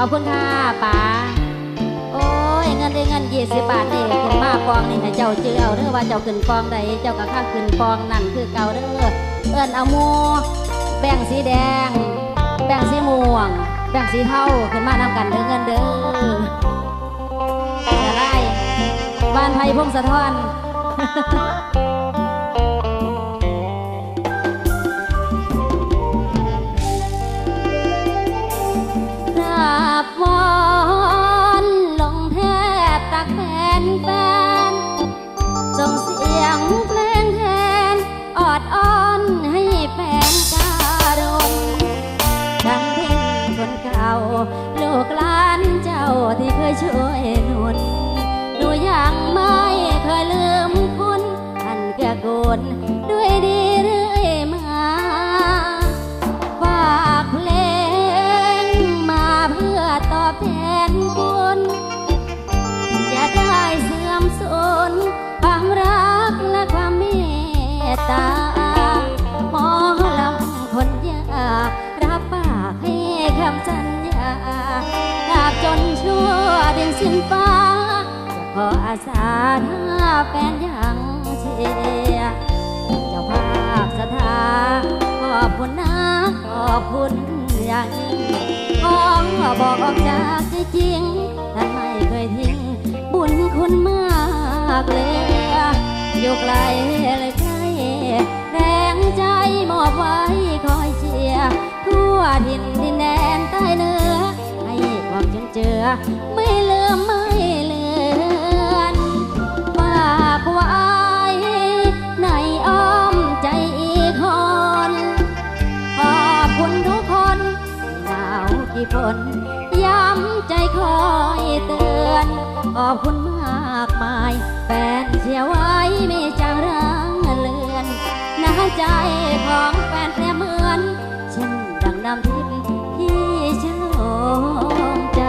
ขอบคุณค่ะป๋าโอ้ยเงินได้เงินยี่สิบบาทนี่ขึ้นมาปองนี่ให้เจ้าเจือเอาเด้อว่าเจ้าขึ้นปองใดเจ้าก็ข้าขึ้นปองนั่นคือเก่าเด้อเอิ้นเอาหมูแบ่งสีแดง แบ่งสีม่วง แบ่งสีเทาขึ้นมานำกันเด้อเงินเด้อจะได้บ้านไผ่พงสะท้อน แฟนส่งเสียงเพลงแทนออดอ้อนให้แฟนการมดังเพ่งคนเก่าลูกหลานเจ้าที่เคยช่วยหนุนหนูยังไม่เคยลืมคุณท่านเกื้อกูลด้วยดีเรื่อยมาฝากเพลงมาเพื่อตอบแทนคุณ เสื่อมสูญความรักและความเมตตาหมอลำคนยากรับปากให้คำสัญญาหากจนชั่วดินสิ้นฟ้าจะขออาสาถ้าแฟนยังเชียร์เจ้าภาพสถาขอบคุณนะขอบคุณอย่างยิ่งขอบอกออกจากใจจริงท่านไม่เคยทิ้งากเลยอยู่ไกลเลยใกล้แรงใจมอบไว้คอยเชียร์ทั่วทินดินแดนใต้เหนือให้ความจนเจอ ไม่ลืมไม่เลือนฝากไว้ในอ้อมใจอีกคนขอบคุณทุกคนที่หนาวกี่ฝนย้ำใจคอยเตือนขอบคุณมากมาย แฟนเชียไว้ไม่จางร้างเลือนน้ำใจของแฟนเปรียเหมือนเช่นดังน้ำทิพย์ที่ฉลมใจ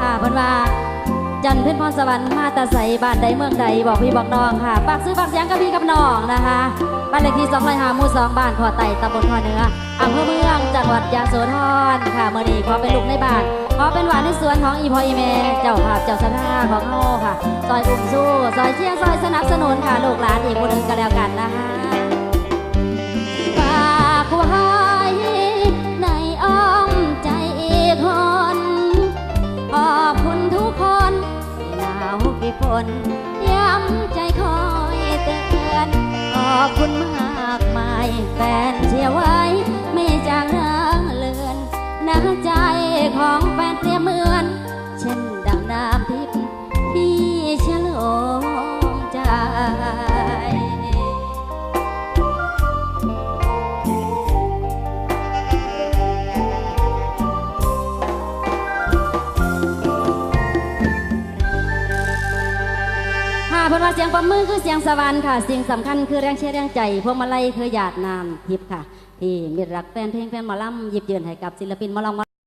ค่ะเพิ่นว่าจันทร์เพ็ญพรสวรรค์มาแตาใสบ้านใดเมืองใดบอกพี่บอกน้องค่ะฝากซื้อฝากเสียงกับพี่กับน้องนะคะบ้านเลขที่2 5หมู่2บ้านขอไต่ตำบลขอเนื้ออำเภอเมืองจังหวัดยะโสธรค่ะเมื่อนี้ขอเป็นลูกในบ้าน ขอเป็นหวาในสวนของอีพออีเมเจ้าภาพเจ้าสถาของเฮาค่ะ ซอยอุ้มสู้ ซอยเชียร์ ซอยสนับสนุนค่ะ ลูกหลานอีกคนหนึ่งก็แล้วกันนะคะฝากไว้ในอ้อมใจอีกคนขอบคุณทุกคนที่หนาวกี่ฝนย้ำใจคอยเตือน ขอบคุณมากมายแฟนเชียร์ไว้ พิ่นว่าเสียงประมือคือเสียงสวรรค์ค่ะ สิ่งสำคัญคือแรงเชียร์แรงใจ พวงมาลัยคือหยาดน้ำทิพย์ค่ะ ที่มิตรรักแฟนเพลงแฟนหมอลำหยิบยืนให้กับศิลปินหมอลำ